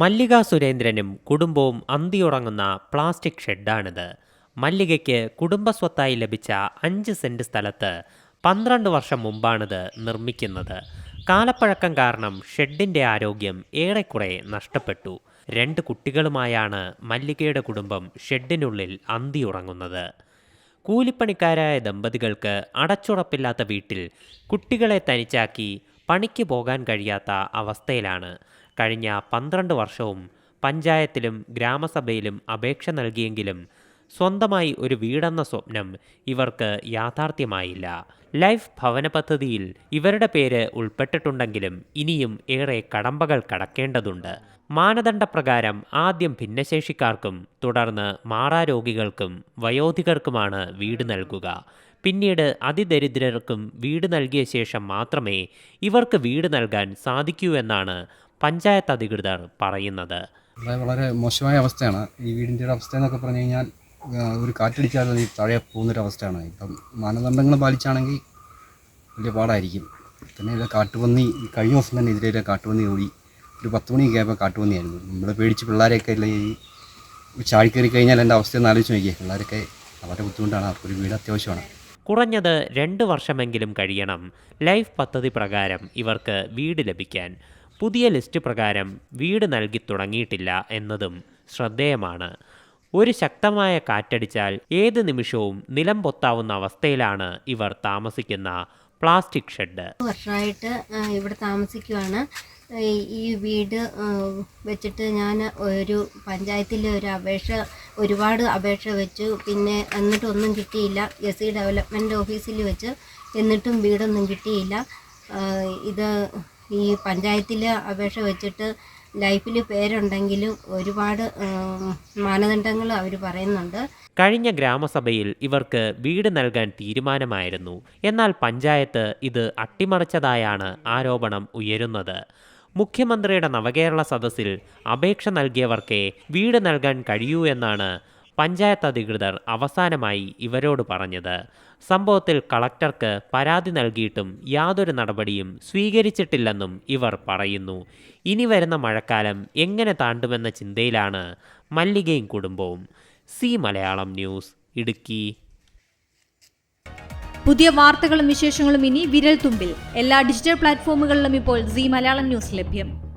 മല്ലിക സുരേന്ദ്രനും കുടുംബവും അന്തിയുറങ്ങുന്ന പ്ലാസ്റ്റിക് ഷെഡാണിത്. മല്ലികയ്ക്ക് കുടുംബസ്വത്തായി ലഭിച്ച അഞ്ച് സെന്റ് സ്ഥലത്ത് പന്ത്രണ്ട് വർഷം മുമ്പാണിത് നിർമ്മിക്കുന്നത്. കാലപ്പഴക്കം കാരണം ഷെഡിന്റെ ആരോഗ്യം ഏറെക്കുറെ നഷ്ടപ്പെട്ടു. രണ്ട് കുട്ടികളുമായാണ് മല്ലികയുടെ കുടുംബം ഷെഡിനുള്ളിൽ അന്തിയുറങ്ങുന്നത്. കൂലിപ്പണിക്കാരായ ദമ്പതികൾക്ക് അടച്ചുറപ്പില്ലാത്ത വീട്ടിൽ കുട്ടികളെ തനിച്ചാക്കി പണിക്ക് പോകാൻ കഴിയാത്ത അവസ്ഥയിലാണ് കഴിഞ്ഞ പന്ത്രണ്ട് വർഷവും പഞ്ചായത്തിലും ഗ്രാമസഭയിലും അപേക്ഷ നൽകിയെങ്കിലും സ്വന്തമായി ഒരു വീടെന്ന സ്വപ്നം ഇവർക്ക് യാഥാർത്ഥ്യമായില്ല. ലൈഫ് ഭവന പദ്ധതിയിൽ ഇവരുടെ പേര് ഉൾപ്പെട്ടിട്ടുണ്ടെങ്കിലും ഇനിയും ഏറെ കടമ്പകൾ കടക്കേണ്ടതുണ്ട്. മാനദണ്ഡപ്രകാരം ആദ്യം ഭിന്നശേഷിക്കാർക്കും തുടർന്ന് മാറാരോഗികൾക്കും വയോധികർക്കുമാണ് വീട് നൽകുക. പിന്നീട് അതിദരിദ്രർക്കും വീട് നൽകിയ ശേഷം മാത്രമേ ഇവർക്ക് വീട് നൽകാൻ സാധിക്കൂ എന്നാണ് പഞ്ചായത്ത് അധികൃതർ പറയുന്നത്. വളരെ മോശമായ അവസ്ഥയാണ്. ഈ വീടിന്റെ ഒരു അവസ്ഥ എന്നൊക്കെ പറഞ്ഞു കഴിഞ്ഞാൽ ഒരു കാറ്റടിച്ചാൽ അത് താഴെ പോകുന്നൊരവസ്ഥയാണ്. ഇപ്പം മാനദണ്ഡങ്ങൾ പാലിച്ചാണെങ്കിൽ വലിയ പാടായിരിക്കും. പിന്നെ ഇത് കാട്ടുപന്നി കഴിഞ്ഞ ദിവസം തന്നെ ഇതിലെ കാട്ടുപന്നി ഓടി ഒരു പത്ത് മണിയൊക്കെ ആയപ്പോൾ കാട്ടുപന്നിയായിരുന്നു നമ്മൾ പേടിച്ച് പിള്ളേരെയൊക്കെ ഇല്ല ഈ ചാടിക്കയറി കഴിഞ്ഞാൽ എന്റെ അവസ്ഥ ഒന്ന് ആലോചിച്ച് നോക്കിയേ. പിള്ളേരൊക്കെ വളരെ ബുദ്ധിമുട്ടാണ്. അവർക്കൊരു വീട് അത്യാവശ്യമാണ്. കുറഞ്ഞത് രണ്ട് വർഷമെങ്കിലും കഴിയണം. ലൈഫ് പദ്ധതി പ്രകാരം ഇവർക്ക് വീട് ലഭിക്കാൻ പുതിയ ലിസ്റ്റ് പ്രകാരം വീട് നൽകി തുടങ്ങിയിട്ടില്ല എന്നതും ശ്രദ്ധേയമാണ്. ഒരു ശക്തമായ കാറ്റടിച്ചാൽ ഏത് നിമിഷവും നിലം പൊത്താവുന്ന അവസ്ഥയിലാണ് ഇവർ താമസിക്കുന്ന പ്ലാസ്റ്റിക് ഷെഡ്. വർഷമായിട്ട് ഇവിടെ താമസിക്കുവാണ്. ഈ ഈ വീട് വെച്ചിട്ട് ഞാൻ ഒരു പഞ്ചായത്തിൽ ഒരു അപേക്ഷ ഒരുപാട് അപേക്ഷ വെച്ചു. പിന്നെ എന്നിട്ടൊന്നും കിട്ടിയില്ല. എസ് സി ഡെവലപ്മെന്റ് ഓഫീസിൽ വെച്ച് എന്നിട്ടും വീടൊന്നും കിട്ടിയില്ല. ഇത് ഈ പഞ്ചായത്തിൽ അപേക്ഷ വെച്ചിട്ട് ലൈഫിൽ പേരുണ്ടെങ്കിലും ഒരുപാട് മാനദണ്ഡങ്ങൾ അവർ പറയുന്നുണ്ട്. കഴിഞ്ഞ ഗ്രാമസഭയിൽ ഇവർക്ക് വീട് നൽകാൻ തീരുമാനമായിരുന്നു. എന്നാൽ പഞ്ചായത്ത് ഇത് അട്ടിമറിച്ചതായാണ് ആരോപണം ഉയരുന്നത്. മുഖ്യമന്ത്രിയുടെ നവകേരള സദസ്സിൽ അപേക്ഷ നൽകിയവർക്കേ വീട് നൽകാൻ കഴിയൂ എന്നാണ് പഞ്ചായത്ത് അധികൃതർ അവസാനമായി ഇവരോട് പറഞ്ഞത് സംഭവത്തിൽ കളക്ടർക്ക് പരാതി നൽകിയിട്ടും യാതൊരു നടപടിയും സ്വീകരിച്ചിട്ടില്ലെന്നും ഇവർ പറയുന്നു. ഇനി വരുന്ന മഴക്കാലം എങ്ങനെ താണ്ടുമെന്ന ചിന്തയിലാണ് മല്ലികയും കുടുംബവും. C Malayalam news Idukki. പുതിയ വാർത്തകളും വിശേഷങ്ങളും ഇനി വിരൽ തുമ്പിൽ എല്ലാ ഡിജിറ്റൽ പ്ലാറ്റ്ഫോമുകളിലും ഇപ്പോൾ സി മലയാളം ന്യൂസ് ലഭ്യം.